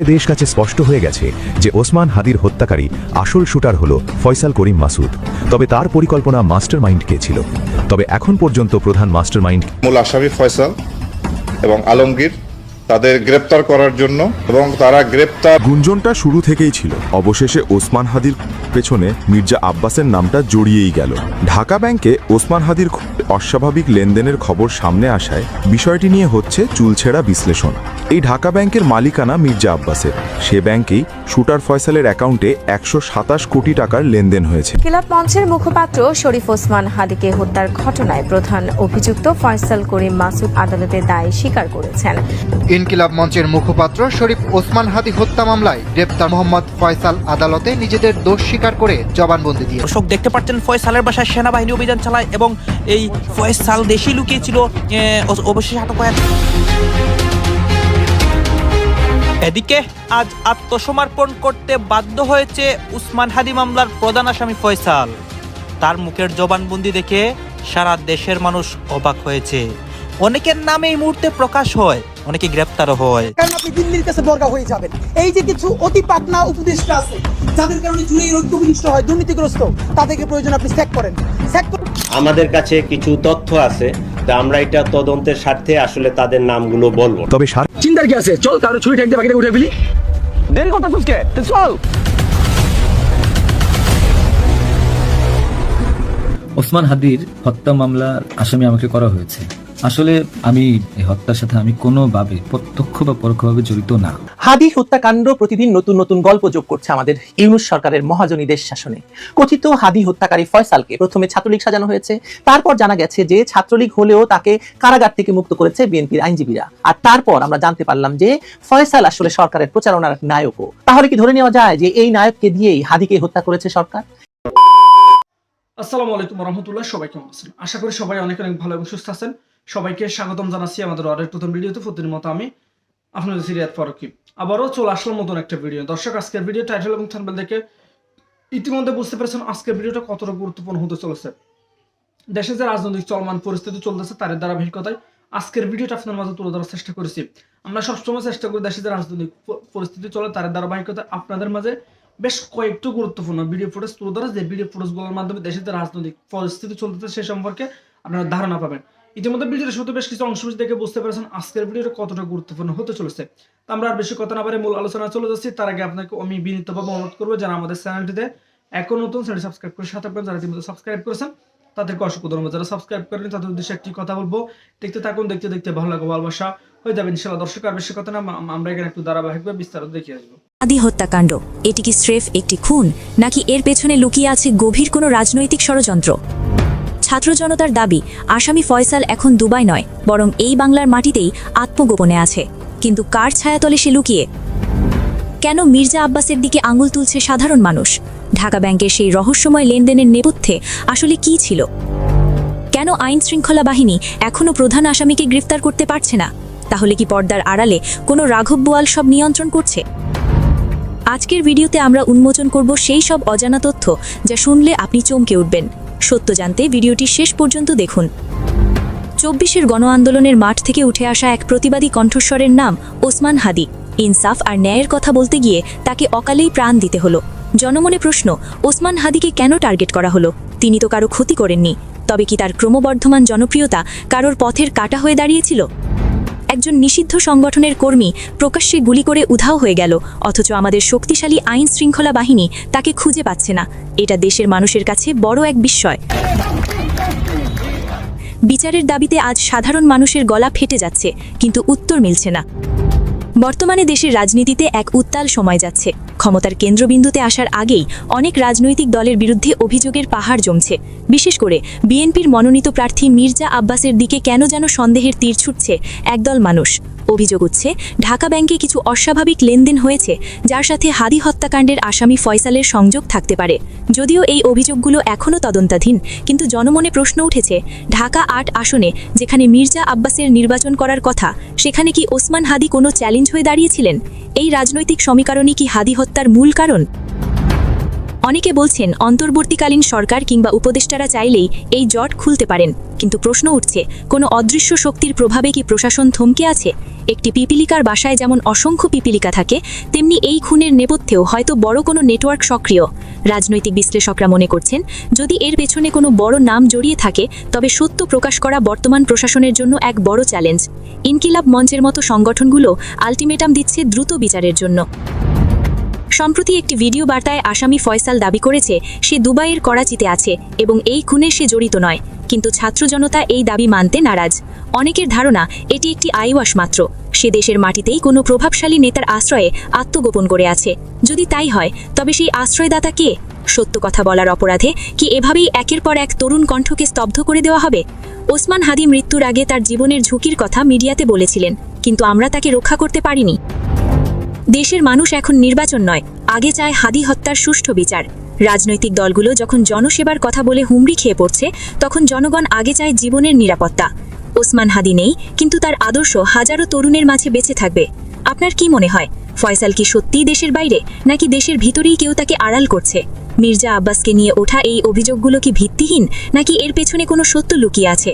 দেশ কাছে স্পষ্ট হয়ে গেছে যে ওসমান হাদির হত্যাকারী আসল শুটার হল ফয়সাল করিম মাসুদ। তবে তার পরিকল্পনা মাস্টার মাইন্ড কে ছিল? তবে এখন পর্যন্ত প্রধান মাস্টারমাইন্ড মূল আসামি ফয়সাল এবং আলমগীর তাদের গ্রেপ্তার করার জন্য এবং তারা গ্রেপ্তার গুঞ্জনটা শুরু থেকেই ছিল। অবশেষে ওসমান হাদির পেছনে মির্জা আব্বাসের নামটা জড়িয়েই গেল। ঢাকা ব্যাংকে ওসমান হাদির অস্বাভাবিক লেনদেনের খবর সামনে আসায় বিষয়টি নিয়ে হচ্ছে চুলছেড়া বিশ্লেষণ। এই ঢাকা ব্যাংকের মালিকানা মির্জা আব্বাসের। সে ব্যাংকেই শুটার ফয়সালের অ্যাকাউন্টে একশো সাতাশ কোটি টাকার লেনদেন হয়েছে। ক্লাব মঞ্চের মুখপাত্র শরীফ ওসমান হাদিকে হত্যার ঘটনায় প্রধান অভিযুক্ত ফয়সাল করিম মাসুদ আদালতে দায় স্বীকার করেছেন। ইনকিলাব মঞ্চের মুখপাত্র শরীফ ওসমান হাদি হত্যা মামলায় গ্রেপ্তার মোহাম্মদ ফয়সাল আদালতে নিজেদের দোষ স্বীকার করে জবানবন্দি দিয়ে। দর্শক দেখতে পাচ্ছেন ফয়সালের বাসায় সেনাবাহিনী অভিযান চালায় এবং এই ফয়সাল দেশে লুকিয়েছিল অবশেষে আটক হয় এদিকে আজ আত্মসমর্পণ করতে বাধ্য হয়েছে উসমান হাদি মামলার প্রধান আসামি ফয়সাল। তার মুখের জবানবন্দি দেখে সারা দেশের মানুষ অবাক হয়েছে। অনেকের নামে এই মুহূর্তে প্রকাশ হয় অনেকে গ্রেপ্তারও হয়। কারণ আপনি দিল্লির কাছে বর্গা হয়ে যাবেন। এই যে কিছু অতি পাকনা উপদেষ্টা আছে যাদের কারণে চুরি রোগ বিনিষ্ট হয় দুর্নীতিগ্রস্ত তাদেরকে প্রয়োজন আপনি স্যাক করেন। স্যাক করে আমাদের কাছে কিছু তথ্য আছে তা আমরা এটা তদন্তের স্বার্থে আসলে তাদের নামগুলো বলব তবে কি আছে? চল কারও ছুরি ঠেকতে বাকিটা উঠে ফেলি। দেরি কথা চুসকে চল। ওসমান হাদির হত্যা মামলার আসামি আমাকে করা হয়েছে। আসলে আমি এই হত্যার সাথে আমি কোনোভাবে প্রত্যক্ষ বা পরোক্ষভাবে জড়িত না। হাদি হত্যাকাণ্ড প্রতিদিন নতুন নতুন গল্প যোগ করছে আমাদের ইউনুস সরকারের মহাজনী দেশ শাসনে। কথিত হাদি হত্যাকারী ফয়সালকে প্রথমে ছাত্রলীগ সাজানো হয়েছে তারপর জানা গেছে যে ছাত্রলীগ হলেও তাকে কারাগার থেকে মুক্ত করেছে বিএনপির আইনজীবীরা। আর তারপর আমরা জানতে পারলাম যে ফয়সাল আসলে সরকারের প্রচারণার নায়কও। তাহলে কি ধরে নেওয়া যায় যে এই নায়ককে দিয়েই হাদিকে হত্যা করেছে সরকার? আসসালামু আলাইকুম রহমতুল্লাহ সবাই কেমন আছেন? আশা করি সবাই অনেক অনেক ভালো এবং সুস্থ আছেন। সবাইকে স্বাগতম জানাচ্ছি আমাদের আরেক প্রথম ভিডিওতে। প্রতিদিন মতো আমি আপনাদের সিরিয়াত ফারুকি। আবারও চলে আসলাম নতুন একটা ভিডিও। দর্শক, আজকের ভিডিও টাইটেল এবং থাম্বনেল দেখে ইতিমধ্যে বুঝতে পেরেছেন আজকের ভিডিওটা কতটা গুরুত্বপূর্ণ হতে চলেছে। দেশে যে রাজনৈতিক চলমান পরিস্থিতি চলতেছে, তার ধারাবাহিকতায় আজকের ভিডিওটা আপনার মাঝে তুলে ধরার চেষ্টা করেছি। আমরা সবসময় চেষ্টা করি দেশে যে রাজনৈতিক পরিস্থিতি চলে, তার ধারাবাহিকতায় আপনাদের মাঝে বেশ কয়েকটি গুরুত্বপূর্ণ ভিডিও ফুটেজ তুলে ধরা যে ভিডিও ফুটেজগুলোর মাধ্যমে দেশের যে রাজনৈতিক পরিস্থিতি চলতেছে, সে সম্পর্কে আপনারা ধারণা পাবেন। ইতিমধ্যে ভিডিওটা শুধু বেশ কিছু অংশ দেখে বুঝতে পেরেছেন আজকের ভিডিওটা কতটা গুরুত্বপূর্ণ হতে চলেছে। তো আমরা আর বেশি কথা না পারে মূল আলোচনা চলে যাচ্ছি। তার আগে আপনাকে আমি বিনীতভাবে অনুরোধ করব যারা আমাদের চ্যানেলটিতে এখন নতুন চ্যানেল সাবস্ক্রাইব করে সাথে আপনারা যারা ইতিমধ্যে সাবস্ক্রাইব করেছেন, তাদেরকে অসংখ্য ধন্যবাদ। যারা সাবস্ক্রাইব করেন তাদের উদ্দেশ্যে একটি কথা বলব, দেখতে থাকুন, দেখতে দেখতে ভালো লাগবে, ভালোবাসা হয়ে যাবে ইনশাল্লাহ দর্শক, আর বেশি কথা না আমরা এখানে একটু ধারাবাহিকভাবে বিস্তারিত দেখে আসব। আদি হত্যাকাণ্ড, এটি কি স্রেফ একটি খুন, নাকি এর পেছনে লুকিয়ে আছে গভীর কোনো রাজনৈতিক ষড়যন্ত্র? ছাত্র জনতার দাবি, আসামি ফয়সাল এখন দুবাই নয়, বরং এই বাংলার মাটিতেই আত্মগোপনে আছে। কিন্তু কার ছায়াতলে সে লুকিয়ে? কেন মির্জা আব্বাসের দিকে আঙুল তুলছে সাধারণ মানুষ? ঢাকা ব্যাংকের সেই রহস্যময় লেনদেনের নেপথ্যে আসলে কি ছিল? কেন আইন শৃঙ্খলা বাহিনী এখনও প্রধান আসামিকে গ্রেফতার করতে পারছে না? তাহলে কি পর্দার আড়ালে কোনো রাঘব বোয়াল সব নিয়ন্ত্রণ করছে? আজকের ভিডিওতে আমরা উন্মোচন করব সেই সব অজানা তথ্য যা শুনলে আপনি চমকে উঠবেন। সত্য জানতে ভিডিওটি শেষ পর্যন্ত দেখুন। চব্বিশের গণ আন্দোলনের মাঠ থেকে উঠে আসা এক প্রতিবাদী কণ্ঠস্বরের নাম ওসমান হাদি। ইনসাফ আর ন্যায়ের কথা বলতে গিয়ে তাকে অকালেই প্রাণ দিতে হলো। জনমনে প্রশ্ন, ওসমান হাদিকে কেন টার্গেট করা হলো? তিনি তো কারও ক্ষতি করেননি। তবে কি তার ক্রমবর্ধমান জনপ্রিয়তা কারোর পথের কাটা হয়ে দাঁড়িয়েছিল? একজন নিষিদ্ধ সংগঠনের কর্মী প্রকাশ্যে গুলি করে উধাও হয়ে গেল, অথচ আমাদের শক্তিশালী আইন শৃঙ্খলা বাহিনী তাকে খুঁজে পাচ্ছে না। এটা দেশের মানুষের কাছে বড় এক বিস্ময়। বিচারের দাবিতে আজ সাধারণ মানুষের গলা ফেটে যাচ্ছে, কিন্তু উত্তর মিলছে না। বর্তমানে দেশের রাজনীতিতে এক উত্তাল সময় যাচ্ছে। ক্ষমতার কেন্দ্রবিন্দুতে আসার আগেই অনেক রাজনৈতিক দলের বিরুদ্ধে অভিযোগের পাহাড় জমছে। বিশেষ করে বিএনপির মনোনীত প্রার্থী মির্জা আব্বাসের দিকে কেন যেন সন্দেহের তীর ছুটছে একদল মানুষ। অভিযোগ উঠছে, ঢাকা ব্যাংকে কিছু অস্বাভাবিক লেনদেন হয়েছে, যার সাথে হাদি হত্যাকাণ্ডের আসামি ফয়সালের সংযোগ থাকতে পারে। যদিও এই অভিযোগগুলো এখনও তদন্তাধীন, কিন্তু জনমনে প্রশ্ন উঠেছে, ঢাকা আট আসনে, যেখানে মির্জা আব্বাসের নির্বাচন করার কথা, সেখানে কি ওসমান হাদি কোনো চ্যালেঞ্জ হয়ে দাঁড়িয়েছিলেন? এই রাজনৈতিক সমীকরণই কি হাদি হত্যার মূল কারণ? অনেকে বলছেন অন্তর্বর্তীকালীন সরকার কিংবা উপদেষ্টারা চাইলেই এই জট খুলতে পারেন, কিন্তু প্রশ্ন উঠছে, কোনো অদৃশ্য শক্তির প্রভাবে কি প্রশাসন থমকে আছে? একটি পিপিলিকার বাসায় যেমন অসংখ্য পিপিলিকা থাকে, তেমনি এই খুনের নেপথ্যেও হয়তো বড় কোনো নেটওয়ার্ক সক্রিয়। রাজনৈতিক বিশ্লেষকরা মনে করছেন, যদি এর পেছনে কোনো বড় নাম জড়িয়ে থাকে, তবে সত্য প্রকাশ করা বর্তমান প্রশাসনের জন্য এক বড় চ্যালেঞ্জ। ইনকিলাব মঞ্চের মতো সংগঠনগুলো আলটিমেটাম দিচ্ছে দ্রুত বিচারের জন্য। সম্প্রতি একটি ভিডিও বার্তায় আসামি ফয়সাল দাবি করেছে, সে দুবাইয়ের করাচিতে আছে এবং এই খুনে সে জড়িত নয়। কিন্তু ছাত্র জনতা এই দাবি মানতে নারাজ। অনেকের ধারণা, এটি একটি আইওয়াস মাত্র। সে দেশের মাটিতেই কোনো প্রভাবশালী নেতার আশ্রয়ে আত্মগোপন করে আছে। যদি তাই হয়, তবে সেই আশ্রয়দাতা কে? সত্য কথা বলার অপরাধে কি এভাবেই একের পর এক তরুণ কণ্ঠকে স্তব্ধ করে দেওয়া হবে? ওসমান হাদি মৃত্যুর আগে তার জীবনের ঝুঁকির কথা মিডিয়াতে বলেছিলেন, কিন্তু আমরা তাকে রক্ষা করতে পারিনি। দেশের মানুষ এখন নির্বাচন নয়, আগে চায় হাদি হত্যার সুষ্ঠু বিচার। রাজনৈতিক দলগুলো যখন জনসেবার কথা বলে হুমড়ি খেয়ে পড়ছে, তখন জনগণ আগে চায় জীবনের নিরাপত্তা। ওসমান হাদি নেই, কিন্তু তার আদর্শ হাজারো তরুণের মাঝে বেঁচে থাকবে। আপনার কি মনে হয়, ফয়সাল কি সত্যিই দেশের বাইরে, নাকি দেশের ভিতরেই কেউ তাকে আড়াল করছে? মির্জা আব্বাসকে নিয়ে ওঠা এই অভিযোগগুলো কি ভিত্তিহীন, নাকি এর পেছনে কোনো সত্য লুকিয়ে আছে?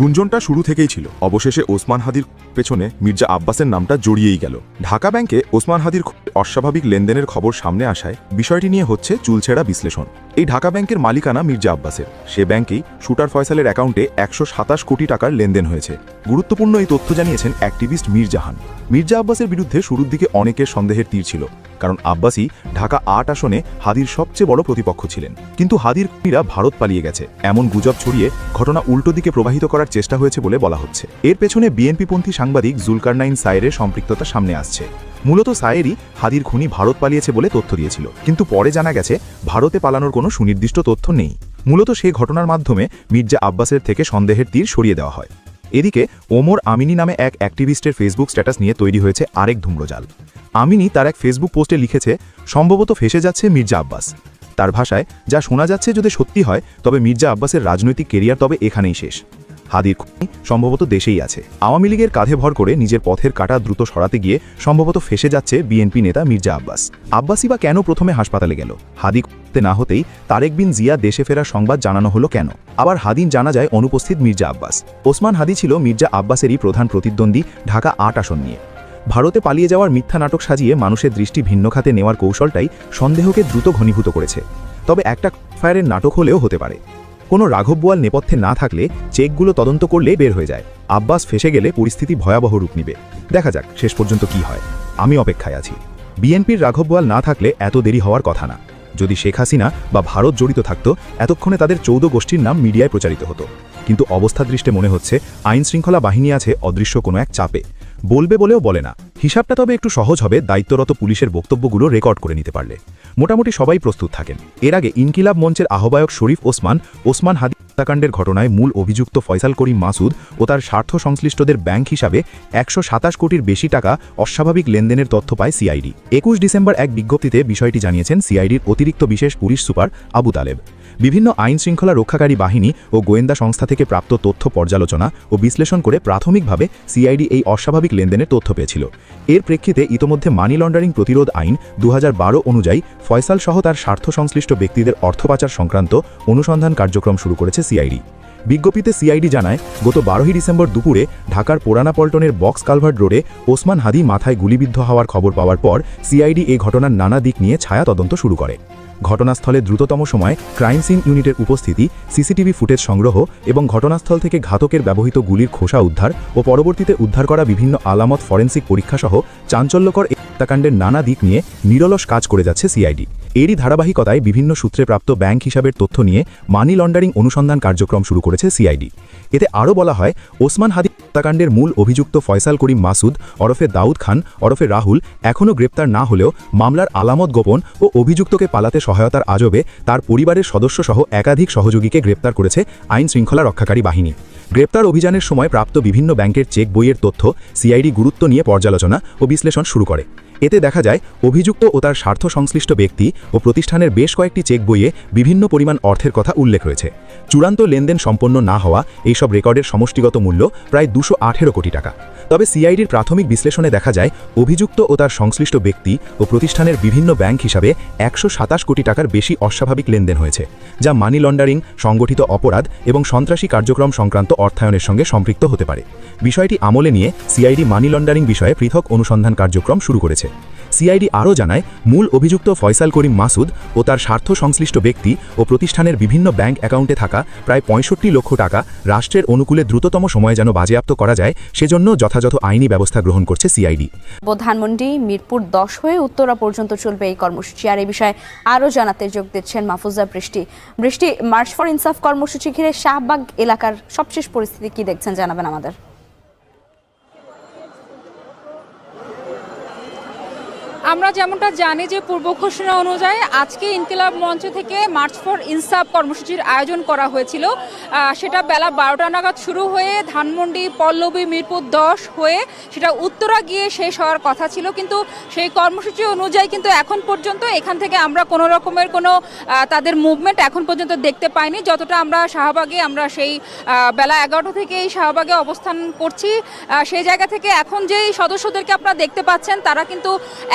গুঞ্জনটা শুরু থেকেই ছিল। অবশেষে ওসমান হাদির পেছনে মির্জা আব্বাসের নামটা জড়িয়েই গেল। ঢাকা ব্যাংকে ওসমান হাদির অস্বাভাবিক লেনদেনের খবর সামনে আসায় বিষয়টি নিয়ে হচ্ছে চুলছেড়া বিশ্লেষণ। এই ঢাকা ব্যাংকের মালিকানা মির্জা আব্বাসের। সে ব্যাংকেই শুটার ফয়সালের অ্যাকাউন্টে একশো সাতাশ কোটি টাকার লেনদেন হয়েছে। গুরুত্বপূর্ণ এই তথ্য জানিয়েছেন অ্যাক্টিভিস্ট মীর জাহান মির্জা আব্বাসের বিরুদ্ধে শুরুর দিকে অনেকের সন্দেহের তীর ছিল। কারণ আব্বাসি ঢাকা আট আসনে হাদির সবচেয়ে বড় প্রতিপক্ষ ছিলেন। কিন্তু হাদির খুনিরা ভারত পালিয়ে গেছে। এমন গুজব ছড়িয়ে ঘটনা উল্টো দিকে প্রবাহিত করার চেষ্টা হয়েছে বলে বলা হচ্ছে। এর পেছনে বিএনপিপন্থী সাংবাদিক জুলকারনাইন সায়েরের সম্পৃক্ততা সামনে আসছে। মূলত সায়েরই হাদির খুনি ভারত পালিয়েছে বলে তথ্য দিয়েছিল। কিন্তু পরে জানা গেছে, ভারতে পালানোর কোনো সুনির্দিষ্ট তথ্য নেই। মূলত সেই ঘটনার মাধ্যমে মির্জা আব্বাসের থেকে সন্দেহের তীর সরিয়ে দেওয়া হয়। এদিকে ওমর আমিনী নামে এক অ্যাক্টিভিস্টের ফেসবুক স্ট্যাটাস নিয়ে তৈরি হয়েছে আরেক ধূম্রজাল। আমিনী তার এক ফেসবুক পোস্টে লিখেছে, সম্ভবত ফেসে যাচ্ছে মির্জা আব্বাস। তার ভাষায়, যা শোনা যাচ্ছে যদি সত্যি হয়, তবে মির্জা আব্বাসের রাজনৈতিক কেরিয়ার তবে এখানেই শেষ। হাদির খুনি সম্ভবত দেশেই আছে। আওয়ামী লীগের কাঁধে ভর করে নিজের পথের কাটা দ্রুত সরাতে গিয়ে সম্ভবত ফেসে যাচ্ছে বিএনপি নেতা মির্জা আব্বাস। আব্বাসি বা কেন প্রথমে হাসপাতালে গেল? হাদি না হতেই তারেক বিন জিয়া দেশে ফেরার সংবাদ জানানো হলো কেন? আবার হাদিন জানা যায় অনুপস্থিত মির্জা আব্বাস। ওসমান হাদি ছিল মির্জা আব্বাসেরই প্রধান প্রতিদ্বন্দ্বী ঢাকা আট আসন নিয়ে। ভারতে পালিয়ে যাওয়ার মিথ্যা নাটক সাজিয়ে মানুষের দৃষ্টি ভিন্ন খাতে নেওয়ার কৌশলটাই সন্দেহকে দ্রুত ঘনীভূত করেছে। তবে একটা ফায়ারের নাটক হলেও হতে পারে। কোনো রাঘব বোয়াল নেপথ্যে না থাকলে চেকগুলো তদন্ত করলেই বের হয়ে যায়। আব্বাস ফেসে গেলে পরিস্থিতি ভয়াবহ রূপ নিবে। দেখা যাক শেষ পর্যন্ত কি হয়। আমি অপেক্ষায় আছি। বিএনপির রাঘব বোয়াল না থাকলে এত দেরি হওয়ার কথা না। যদি শেখ হাসিনা বা ভারত জড়িত থাকত, এতক্ষণে তাদের চৌদ্দ গোষ্ঠীর নাম মিডিয়ায় প্রচারিত হতো। কিন্তু অবস্থা দৃষ্টে মনে হচ্ছে আইন শৃঙ্খলা বাহিনী আছে অদৃশ্য কোনো এক চাপে। বলবে বলেও বলে না। হিসাবটা তবে একটু সহজ হবে, দায়িত্বরত পুলিশের বক্তব্যগুলো রেকর্ড করে নিতে পারলে। মোটামুটি সবাই প্রস্তুত থাকেন। এর আগে ইনকিলাব মঞ্চের আহ্বায়ক শরীফ ওসমান ওসমান হাদি হত্যাকাণ্ডের ঘটনায় মূল অভিযুক্ত ফয়সাল করিম মাসুদ ও তার স্বার্থ সংশ্লিষ্টদের ব্যাংক হিসাবে একশো সাতাশ কোটির বেশি টাকা অস্বাভাবিক লেনদেনের তথ্য পায় সিআইডি। একুশ ডিসেম্বর এক বিজ্ঞপ্তিতে বিষয়টি জানিয়েছেন সিআইডির অতিরিক্ত বিশেষ পুলিশ সুপার আবু তালেব। বিভিন্ন আইন শৃঙ্খলা রক্ষাকারী বাহিনী ও গোয়েন্দা সংস্থা থেকে প্রাপ্ত তথ্য পর্যালোচনা ও বিশ্লেষণ করে প্রাথমিকভাবে সিআইডি এই অস্বাভাবিক লেনদেনের তথ্য পেয়েছিল। এর প্রেক্ষিতে ইতোমধ্যে মানি লন্ডারিং প্রতিরোধ আইন দু হাজার বারো অনুযায়ী ফয়সাল সহ তার স্বার্থ সংশ্লিষ্ট ব্যক্তিদের অর্থ পাচার সংক্রান্ত অনুসন্ধান কার্যক্রম শুরু করেছে সিআইডি। বিজ্ঞপ্তিতে সিআইডি জানায়, গত বারোই ডিসেম্বর দুপুরে ঢাকার পোরানা পল্টনের বক্স কালভার্ট রোডে ওসমান হাদি মাথায় গুলিবিদ্ধ হওয়ার খবর পাওয়ার পর সিআইডি এই ঘটনার নানা দিক নিয়ে ছায়া তদন্ত শুরু করে। ঘটনাস্থলে দ্রুততম সময়ে ক্রাইম সিন ইউনিটের উপস্থিতি, সিসিটিভি ফুটেজ সংগ্রহ এবং ঘটনাস্থল থেকে ঘাতকের ব্যবহৃত গুলির খোসা উদ্ধার ও পরবর্তীতে উদ্ধার করা বিভিন্ন আলামত ফরেন্সিক পরীক্ষাসহ চাঞ্চল্যকর হত্যাকাণ্ডের নানা দিক নিয়ে নিরলস কাজ করে যাচ্ছে সিআইডি। এরই ধারাবাহিকতায় বিভিন্ন সূত্রে প্রাপ্ত ব্যাংক হিসাবের তথ্য নিয়ে মানি লন্ডারিং অনুসন্ধান কার্যক্রম শুরু করেছে সিআইডি। এতে আরও বলা হয়, ওসমান হাদি হত্যাকাণ্ডের মূল অভিযুক্ত ফয়সাল করিম মাসুদ, ওরফে দাউদ খান, ওরফে রাহুল এখনও গ্রেপ্তার না হলেও মামলার আলামত গোপন ও অভিযুক্তকে পালাতে সহায়তার আজবে তার পরিবারের সদস্যসহ একাধিক সহযোগীকে গ্রেপ্তার করেছে আইন শৃঙ্খলা রক্ষাকারী বাহিনী। গ্রেপ্তার অভিযানের সময় প্রাপ্ত বিভিন্ন ব্যাংকের চেক বইয়ের তথ্য, সিআইডি গুরুত্ব নিয়ে পর্যালোচনা ও বিশ্লেষণ শুরু করে। এতে দেখা যায়, অভিযুক্ত ও তার স্বার্থ সংশ্লিষ্ট ব্যক্তি ও প্রতিষ্ঠানের বেশ কয়েকটি চেক বইয়ে বিভিন্ন পরিমাণ অর্থের কথা উল্লেখ রয়েছে। চূড়ান্ত লেনদেন সম্পন্ন না হওয়া এইসব রেকর্ডের সমষ্টিগত মূল্য প্রায় দুশো কোটি টাকা। তবে সিআইডির প্রাথমিক বিশ্লেষণে দেখা যায়, অভিযুক্ত ও তার সংশ্লিষ্ট ব্যক্তি ও প্রতিষ্ঠানের বিভিন্ন ব্যাংক হিসাবে একশো সাতাশ কোটি টাকার বেশি অস্বাভাবিক লেনদেন হয়েছে, যা মানি লন্ডারিং, সংগঠিত অপরাধ এবং সন্ত্রাসী কার্যক্রম সংক্রান্ত অর্থায়নের সঙ্গে সম্পৃক্ত হতে পারে। বিষয়টি আমলে নিয়ে সিআইডি মানি লন্ডারিং বিষয়ে পৃথক অনুসন্ধান কার্যক্রম শুরু করেছে। সিআইডি আরও জানায়, মূল অভিযুক্ত ফয়সাল করিম মাসুদ ও তার স্বার্থ সংশ্লিষ্ট ব্যক্তি ও প্রতিষ্ঠানের বিভিন্ন ব্যাংক অ্যাকাউন্টে থাকা প্রায় পঁয়ষট্টি লক্ষ টাকা রাষ্ট্রের অনুকূলে দ্রুততম সময়ে যেন বাজেয়াপ্ত করা যায়, সেজন্য যথাযথ আইনি ব্যবস্থা গ্রহণ করছে সিআইডি। ধানমন্ডি মিরপুর দশ হয়ে উত্তরা পর্যন্ত চলবে এই কর্মসূচি আর এই বিষয়ে আরও জানাতে যোগ দিচ্ছেন মাহফুজা বৃষ্টি। বৃষ্টি মার্চ ফর ইনসাফ কর্মসূচি ঘিরে শাহবাগ এলাকার সবশেষ পরিস্থিতি কি দেখছেন জানাবেন আমাদের। আমরা যেমনটা জানি যে পূর্ব ঘোষণা অনুযায়ী আজকে ইনকিলাব মঞ্চ থেকে মার্চ ফর ইনসাফ কর্মসূচির আয়োজন করা হয়েছিল। সেটা বেলা বারোটা নাগাদ শুরু হয়ে ধানমন্ডি, পল্লবী, মিরপুর দশ হয়ে সেটা উত্তরা গিয়ে শেষ হওয়ার কথা ছিল। কিন্তু সেই কর্মসূচি অনুযায়ী কিন্তু এখন পর্যন্ত এখান থেকে আমরা কোনো রকমের কোনো তাদের মুভমেন্ট এখন পর্যন্ত দেখতে পাইনি। যতটা আমরা শাহবাগে আমরা সেই বেলা এগারোটা থেকে এই শাহবাগে অবস্থান করছি। সেই জায়গা থেকে এখন যেই সদস্যদেরকে আপনারা দেখতে পাচ্ছেন, তারা কিন্তু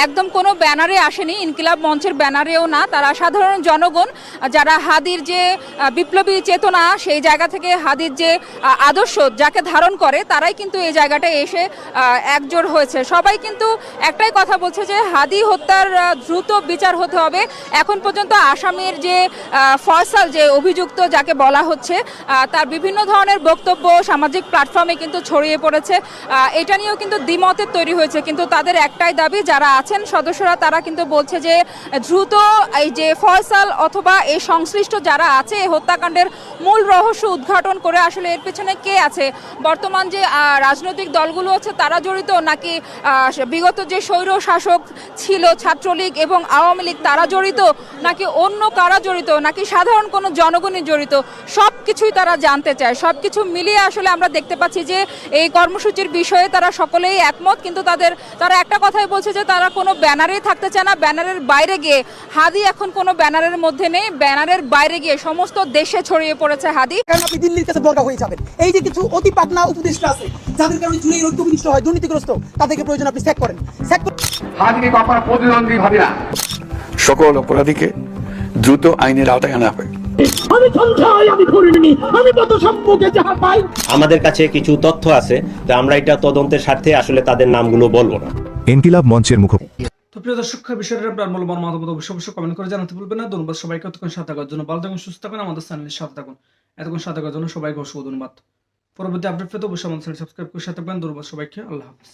একদম কোনো ব্যানারে আসেনি, ইনকিলাব মঞ্চের ব্যানারেও না। তারা সাধারণ জনগণ, যারা হাদির যে বিপ্লবী চেতনা, সেই জায়গা থেকে হাদির যে আদর্শ যাকে ধারণ করে, তারাই কিন্তু এই জায়গাটায় এসে একজোট হয়েছে। সবাই কিন্তু একটাই কথা বলছে যে, হাদি হত্যার দ্রুত বিচার হতে হবে। এখন পর্যন্ত আসামির যে ফয়সাল, যে অভিযুক্ত যাকে বলা হচ্ছে তার বিভিন্ন ধরনের বক্তব্য সামাজিক প্ল্যাটফর্মে কিন্তু ছড়িয়ে পড়েছে। এটা নিয়েও কিন্তু দ্বিমতের তৈরি হয়েছে। কিন্তু তাদের একটাই দাবি, যারা আছেন সদস্যরা, তারা কিন্তু বলছে যে দ্রুত এই যে ফয়সাল অথবা এই সংশ্লিষ্ট যারা আছে, এই হত্যাকাণ্ডের মূল রহস্য উদ্ঘাটন করে আসলে এর পেছনে কে আছে? বর্তমান যে রাজনৈতিক দলগুলো আছে, তারা জড়িত নাকি বিগত যে স্বৈর শাসক ছিল ছাত্রলীগ এবং আওয়ামী লীগ, তারা জড়িত নাকি অন্য কারা জড়িত নাকি সাধারণ কোনো জনগণই জড়িত? সব কিছুই তারা জানতে চায়। সব কিছু মিলিয়ে আসলে আমরা দেখতে পাচ্ছি যে এই কর্মসূচির বিষয়ে তারা সকলেই একমত, কিন্তু তাদের, তারা একটা কথাই বলছে যে তারা কোনো ব্যানারেই থাকতে চায় না ব্যানারের বাইরে গিয়ে হাদি এখন কোনো ব্যানারের মধ্যে নেই ব্যানারের বাইরে গিয়ে সমস্ত দেশে ছড়িয়ে পড়েছে হাদি। কারণ আপনি দিল্লির কাছে বর্গা হয়ে যাবেন। এই যে কিছু অতি পাকনা উপদেষ্টা আছে যাদের কারণে চুলে রক্ত বিনিষ্ট হয় দুর্নীতিগ্রস্ত তাদেরকে প্রয়োজন আপনি স্যাক করেন। স্যাক হাজির বাপার প্রতিদ্বন্দ্বী ভাবি না। সকল অপরাধীকে দ্রুত আইনের আওতায় আনা হবে। আমি সঞ্চয় আমি করিনি আমি তত সম্পর্কে যাহা পাই। আমাদের কাছে কিছু তথ্য আছে তো আমরা এটা তদন্তের স্বার্থে আসলে তাদের নামগুলো বলব না। এনকিলাব মঞ্চের মুখ তো প্রিয় দর্শক বিষয়টা আপনার মূল্যবান মতামত অবশ্যই অবশ্যই কমেন্ট করে জানাতে ভুলবেন না। ধন্যবাদ সবাইকে। এতক্ষণ সাথে থাকার জন্য ভালো থাকুন, সুস্থ থাকুন, আমাদের চ্যানেলের সাথে থাকুন। এতক্ষণ সাথে থাকার জন্য সবাইকে অসংখ্য ধন্যবাদ। পরবর্তী আপডেট পেতে অবশ্যই আমাদের চ্যানেল সাবস্ক্রাইব করে সাথে থাকবেন। ধন্যবাদ সবাইকে। আল্লাহ হাফিজ।